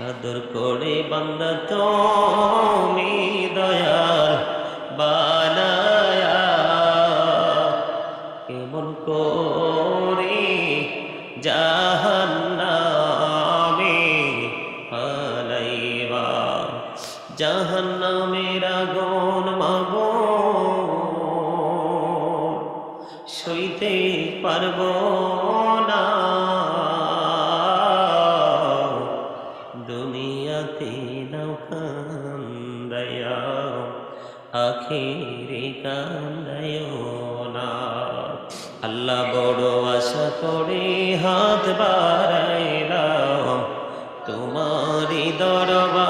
আদর করে বান্দা তুমি দয়ার বানায়া কান্দায়া আখেরে কান্দায় না আল্লাহ বড় আশা করে হাত বাড়াইলাম। তোমারই দরবারে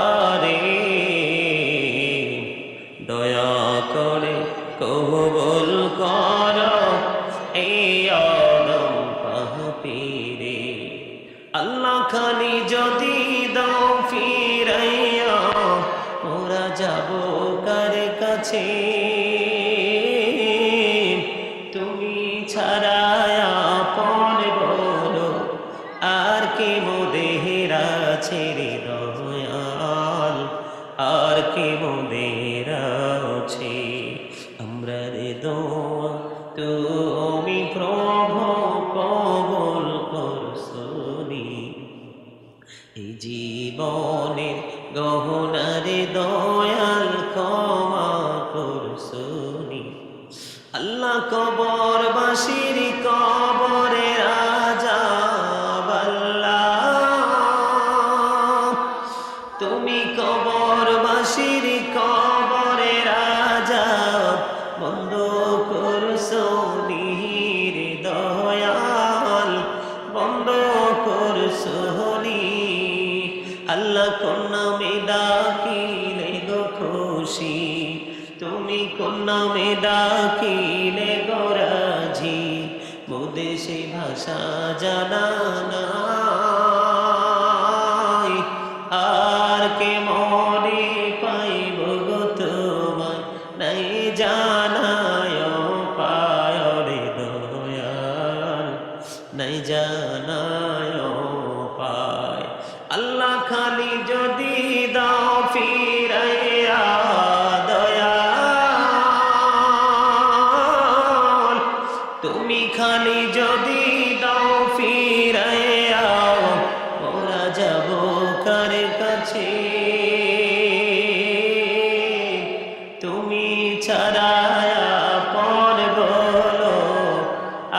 ছাড়ায়া পর বলো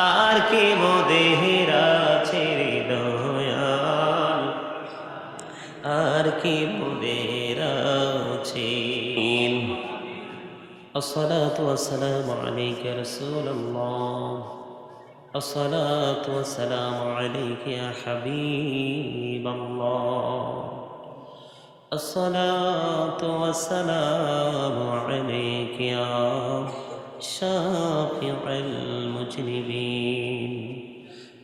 আর কে মোদেহেরা ছেড়ে দয়াল আর কি মোদের আছে الصلاة والسلام عليك يا رسول الله الصلاة والسلام عليك يا حبيب الله الصلاة والسلام عليك يا شافع المجرمين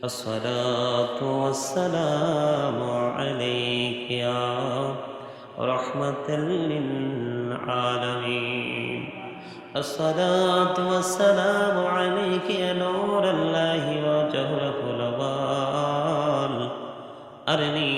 الصلاة والسلام عليك يا رحمة للعالمين. الصلاة والسلام عليك يا نور الله وجهره الأبال. أرني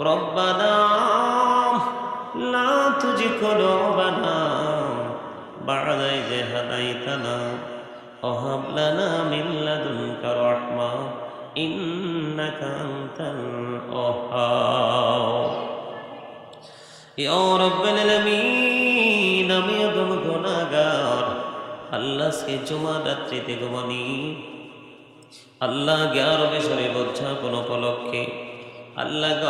ربنا لا تزغ قلوبنا بعد إذ هديتنا وهب لنا من لدنك رحمة إنك أنت الوهاب يا رب العالمين আমি একদম গুণাগার আল্লাহ সে জুমা রাত্রিতে ঘুমানি আল্লাহ গ্যারবে শরীফ উদযাপন উপলক্ষে আল্লাহ গ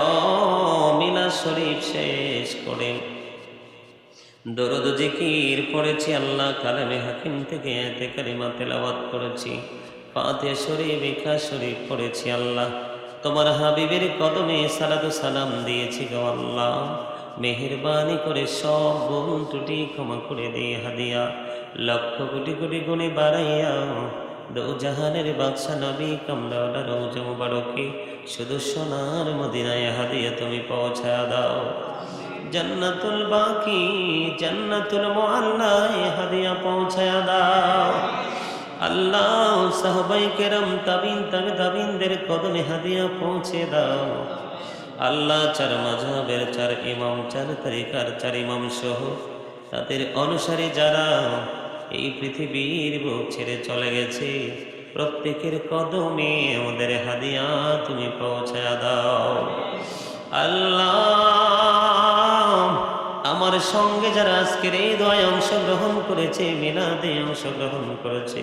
শরীফ শেষ করে। দরদ জিকির পড়েছি, আল্লাহ কালামে হাকিম থেকে এতে কারিমা তেলাওয়াত করেছি। পাতে শরীফ একা শরীফ পড়েছি, আল্লাহ। তোমার হাবিবের কদমে সালাদু সালাম দিয়েছি গো, আল্লাহ। মেহেরবানি করে সব গুণ ত্রুটি ক্ষমা করে দে হাদিয়া। লক্ষ কোটি কোটি গুণে বাড়াইয়া জাহানের বাদশা নবী কামলাওয়ালা রৌজা মুবারকে শুধু সোনার মদিনায় হাদিয়া তুমি পৌঁছা দাও। জান্নাতুল বাকি, জান্নাতুল মুআল্লায় হাদিয়া পৌঁছায়া দাও। আল্লাহ সাহবাই কেরাম তাবিন তাবে তাবিনদের কদমে হাদিয়া পৌঁছে দাও। আল্লাহ চার মাঝাবের চার ইমাম, চার তরিকার চার ইমাম সহ তাদের অনুসারী যারা এই পৃথিবীর বুক ছেড়ে চলে গেছে। প্রত্যেকের কদমে আমাদের হাদিয়া তুমি পৌঁছায়া দাও। আল্লাহ, আমার সঙ্গে যারা আজকের এই দয় অংশগ্রহণ করেছে, মিলাদে অংশগ্রহণ করেছে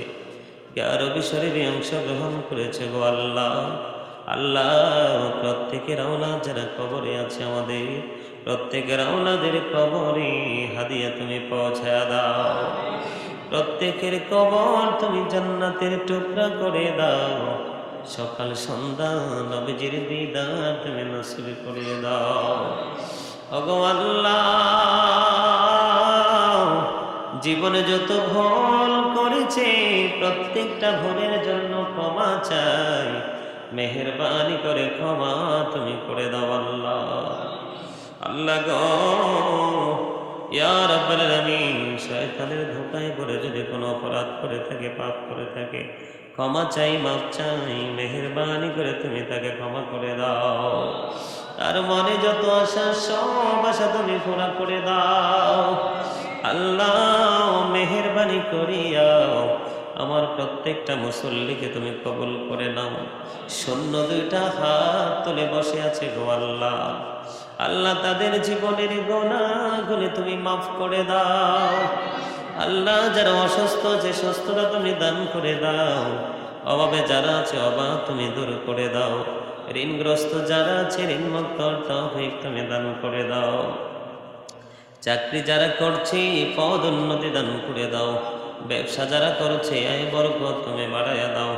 আরবি শরীরে অংশগ্রহণ করেছে গো আল্লাহ। আল্লাহ, প্রত্যেকের আওলাদ যারা কবরে আছে আমাদের, প্রত্যেকের আওলাদের কবরে হাদিয়া তুমি পৌঁছায় দাও। প্রত্যেকের কবর তুমি জান্নাতের টুকরা করে দাও। সকাল, সন্ধ্যা, নবীজির দিদার তুমি নসিব করে দাও। আল্লাহ, জীবনে যত ভুল করেছে, প্রত্যেকটা ভুলের জন্য ক্ষমা চাই। মেহরবানি করে ক্ষমা তুমি করে দাও আল্লাহ। আল্লাহ গো ইয়া রাব্বাল আলামিন, শয়তানের ধোকায় পড়ে যদি কোনো অপরাধ করে থাকে, পাপ করে থাকে, ক্ষমা চাই মাপ চাই, মেহরবানি করে তুমি তাকে ক্ষমা করে দাও। তার মনে যত আশা, সব আশা তুমি পুরা করে দাও। আল্লাহ, মেহরবানি করিয়াও আমার প্রত্যেকটা মুসল্লিকে তুমি কবুল করে নাও। শূন্য দুইটা হাত তুলে বসে আছে গো আল্লাহ। আল্লাহ তাদের জীবনের গোনাগুলি তুমি মাফ করে দাও। আল্লাহ যারা অসুস্থ, যে সুস্থতা তুমি দান করে দাও। অভাবে যারা আছে অভাব তুমি দূর করে দাও। ঋণগ্রস্ত যারা আছে ঋণ মুক্ত তৌফিক তুমি দান করে দাও। চাকরি যারা করছে, পদ উন্নতি দান করে দাও। ব্যবসা যারা করছে, আয় বরকত তুমি বাড়াইয়া দাও।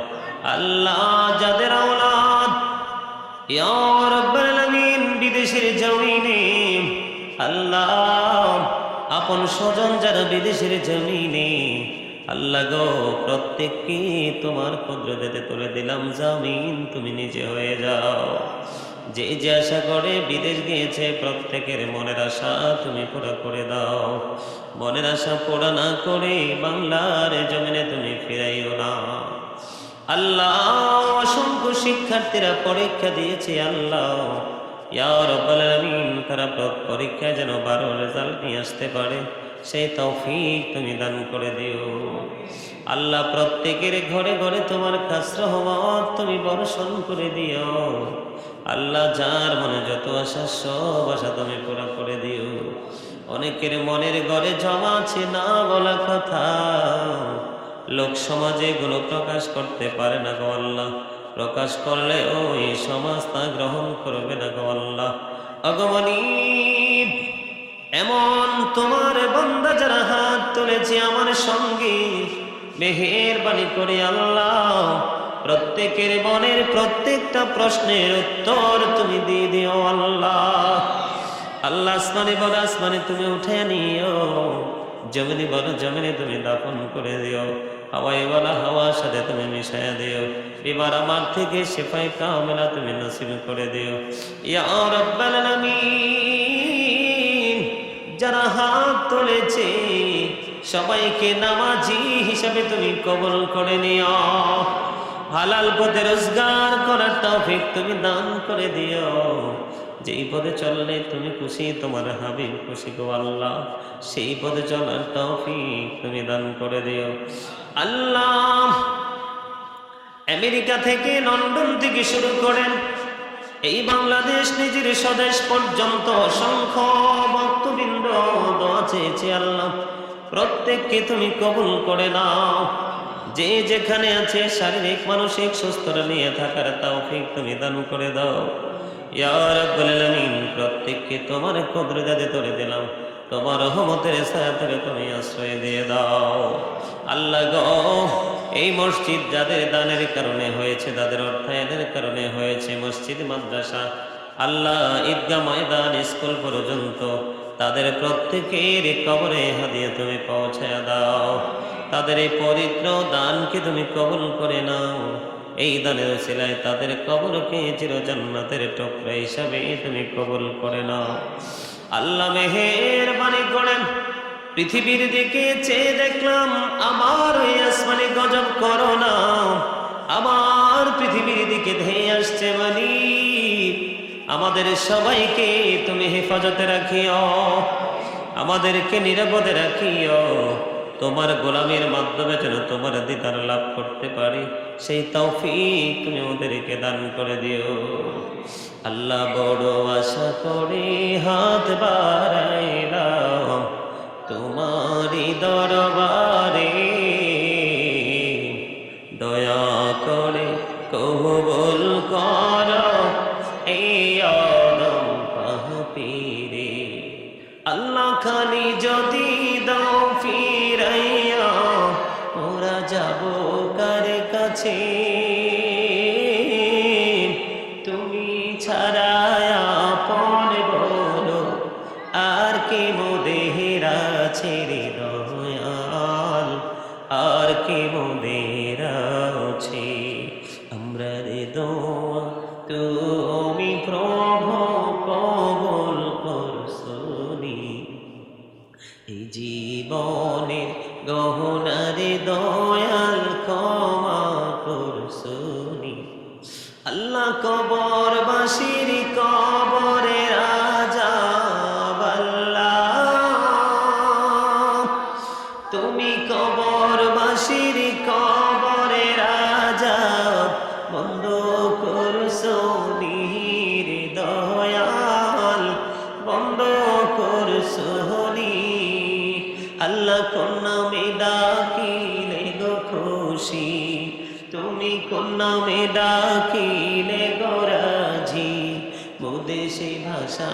আল্লাহ যাদের আওলাদ, ইয়া রাব্বাল বিদেশের জমিনে আল্লাহ, আপন স্বজন যারা বিদেশের জমিনে আল্লাহ গো, প্রত্যেককে তোমার কুদরতে তুলে দিলাম, জামিন তুমি নিজে হয়ে যাও। যে যে আশা করে বিদেশ গিয়েছে, প্রত্যেকের মনের আশা তুমি পুরো করে দাও। মনের আশা পুরা না করে বাংলার জমিনে তুমি ফিরাইও না। আল্লাহ, অসংখ্য শিক্ষার্থীরা পরীক্ষা দিয়েছে, আল্লাহ। তারা পরীক্ষায় যেন বারো রেজাল্ট নিয়ে আসতে পারে, সেই তৌফিক তুমি দান করে দিও। আল্লাহ প্রত্যেকের ঘরে ঘরে তোমার কাছ রহমত তুমি বর্ষণ করে দিও। আল্লাহ যার মনে যত আশা, সব আশা তুমি পুরা করে দিও। অনেকের মনের ঘরে জমা আছে না বলা কথা। লোক সমাজে এগুলো প্রকাশ করতে পারে না গো আল্লাহ। প্রকাশ করলে ওই সমাজ তা গ্রহণ করবে না গো আল্লাহ। এমন তোমার বন্দা যারা হাত তুলেছে আমার সঙ্গে, মেহেরবানি করে আল্লাহ, প্রত্যেকের মনের প্রত্যেকটা প্রশ্নের উত্তর তুমি দিয়ে দিও আল্লাহ। আল্লাহ আসমানে বলো, আসমানে তুমি উঠে নিও, জমিনে বলো, জমিনে তুমি দাফন করে দিও। হাওয়াই বলা হাওয়ার সাথে তুমি মিশাইয়া দিও। এবার আমার থেকে সেফাই কামেলা তুমি নসিব করে দিও। যারা হাত তুলেছে, সবাইকে নামাজি হিসাবে তুমি কবল করে নিও। হালাল পথে রোজগার করার তৌফিক তুমি দান করে দিও। যেই পদে চললে তুমি খুশি, তোমার হাবিব খুশি গো আল্লাহ। সেই পদে চলার তৌফিক তুমি দান করে দিও। আল্লাহ। আমেরিকা থেকে লন্ডন থেকে শুরু করেন। এই বাংলাদেশ নিজের স্বদেশ পর্যন্ত অসংখ্য ভক্তবৃন্দ চেয়েছে আল্লাহ। প্রত্যেককে তুমি কবুল করে নাও। যে যেখানে আছে শারীরিক, মানসিক সুস্থতা নিয়ে থাকার তৌফিক তুমি দান করে দাও। ইয়া আলামিন, প্রত্যেককে তোমার কদরদাতে তোরে দিলাম। তোমার রহমতের সাথে তুমি আশ্রয় দিয়ে দাও। আল্লাহ গ, এই মসজিদ যাদের দানের কারণে হয়েছে, তাদের অর্থায়নের কারণে হয়েছে মসজিদ, মাদ্রাসা, আল্লাহ ঈদগা ময়দান, স্কুল পর্যন্ত তাদের প্রত্যেকের কবরে হাদিয়ে তুমি পৌঁছায় দাও। তাদের এই পবিত্র দানকে তুমি কবল করে নাও। এই দানের সিলায় তাদের কবরকে চির জান্নাতের টুকরা হিসাবে তুমি কবল করে নাও। আল্লাহ মেহের বাণী করেন। পৃথিবীর দিকে চেয়ে দেখলাম, আমার ওই আসমানি গজব করো না। আমার পৃথিবীর দিকে ধেয়ে আসছে মানি আমাদের সবাইকে তুমি হেফাজতে রাখিও। আমাদেরকে নিরাপদে রাখিও। তোমার গোলামের মাধ্যমে যেন তোমার দিদার লাভ করতে পারি, সেই তৌফিক তুমি ওদেরকে দান করে দিও। আল্লাহ বড় আশা করি হাত বাড়াইলাম তোমারই দরবারে কে মোদেহেরা ছেড়ে দয়াল আর কে মোদেরা তুমি কবর বাসির কবরে রাজা, বন্ধ করছ নীর দয়াল, বন্ধ করছ আল্লাহ কন্যা মে ডাকিলে গো খুশি, তুমি কন্যা মে ডাকিলে গো রাজি। মুদেশে ভাষা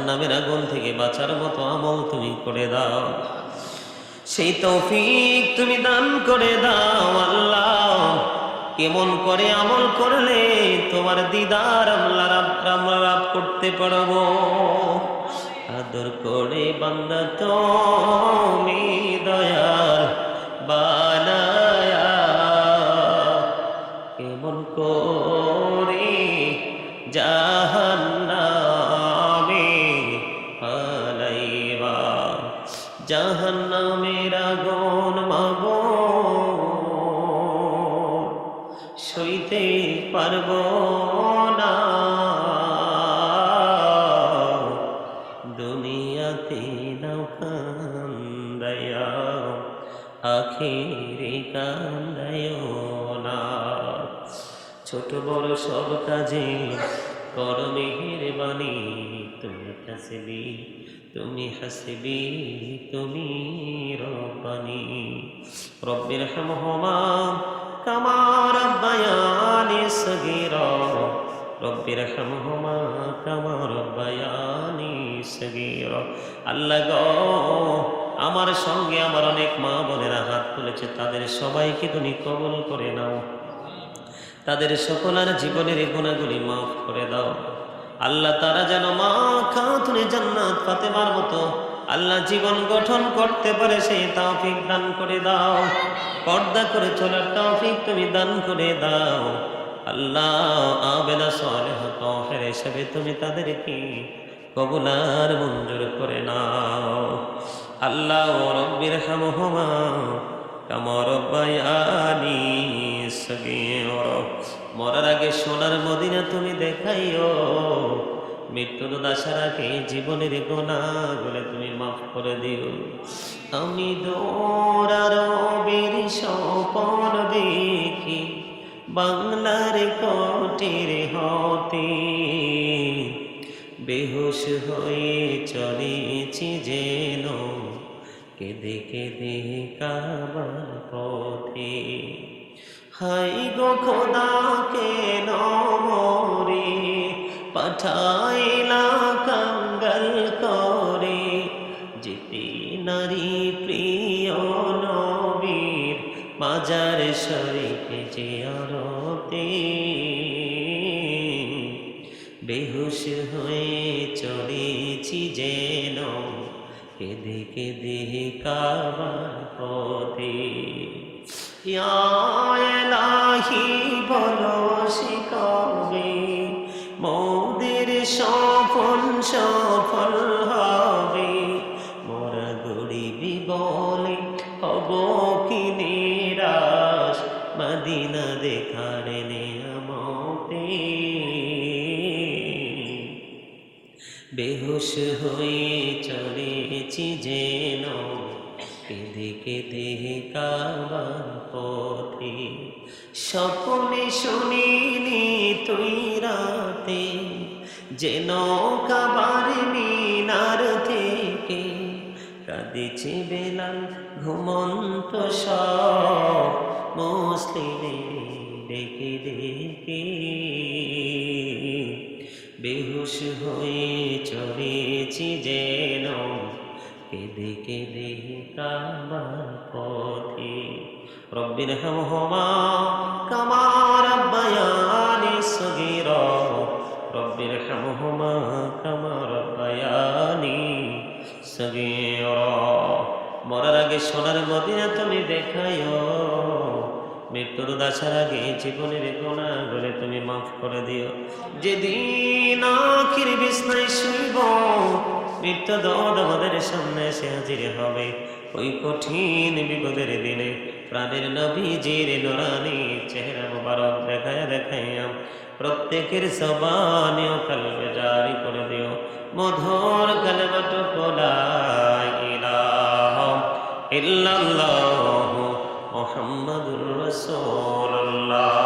জাহান নামের আগুন থেকে বাঁচার মতো আমল তুমি করে দাও। সেই তৌফিক তুমি দান করে দাও আল্লাহ। কেমন করে আমল করলে তোমার দিদার আমরা লাভ করতে পারব। আদর করে বান্দা তো দয়াল ছোট বড় সব কাজে কর মেহেরবানি, তুমি হাসবি তুমি হাসবি, তুমি রব্বানি। রব্বির হামহুমা কামা রব্বায়ানি সগীরা, রব্বির হামহুমা কামা রব্বায়ানি সগীরা। আল্লাহ গো, আমার সঙ্গে আমার অনেক মা বোনেরা হাত তুলেছে, তাদের সবাইকে তুমি কবল করে নাও। তাদের সকলার জীবনের গুণাগুলি মাফ করে দাও। আল্লাহ তারা যেন মা খাতুনে জান্নাত ফাতেমার মতো আল্লাহ জীবন গঠন করতে পারে সেই তৌফিক দান করে দাও। পর্দা করে চলার তৌফিক তুমি দান করে দাও। আল্লাহ আবেদা সালেহ তহের হিসেবে তুমি তাদেরকে কবুলার মঞ্জুর করে নাও। আল্লাহ রব্বির হামহুমা কামা রব্বায়ানি সগীরা। মরার আগে সোনার মদিনা তুমি দেখাইও। মৃত্যুর দাসার আগে জীবনের বলে তুমি মাফ করে দিও। আমি দৌড়ার বীর স্বপন দেখি, বাংলার কটির হতে। বেহুশ হয়ে চলেছি যেন কেঁদে কেঁদে কাবার পথে। হাই গো খোদা কেন মরে পাঠাইলা কাঙ্গাল করে। যেতে নারী প্রিয় নবীর মাজার শরীফে যে আরতে। বেহুশ হয়ে চলেছি যেন কেঁদে কেঁদে কাবার পথে। ইয়া এলাহি বলো সে কবে? মোদের সফল সফল হবে। মোরা গরিবি বলে হব কি নিরাশ। মদিনা দেখার নিয়ামতে। বেহুশ হয়ে চলেছি যেন। কেঁদে কেঁদে কাবার পথে। স্বপ্নে শুনিনি তুই রাতে, যেন কাবার মিনার থেকে। কাঁদিছে বেলাল ঘুমন্ত সব মুসলিমের ডেকে ডেকে। বেহুশ হয়ে চলেছি যেন। কেঁদে কেঁদে কাবার পথে। রব্বির হামহুমা কামা রাব্বায়ানি সগীরা। রব্বির হামহুমা কামা রাব্বায়ানি সগীরা। মরার আগে সোনার মদিনা তুমি দেখাইও মৃত্যুর দাসার আগে জীবনের গোনা বলে তুমি মাফ করে দিও। যেদিন আখির বিছনায় শুইব মৃত্যু দদ আমাদের সামনে এসে হাজির হবে। ওই কঠিন বিপদের দিনে প্রাণের নবীজির নোরানি চেহারা মোবারক দেখায় দেখাইয়া প্রত্যেকের সবানে ও কলবে জারি করে দিও। মধুর কলমটু কোলা ইলাহা ইল্লাল্লাহ। মোহাম্মদুর রাসূলুল্লাহ।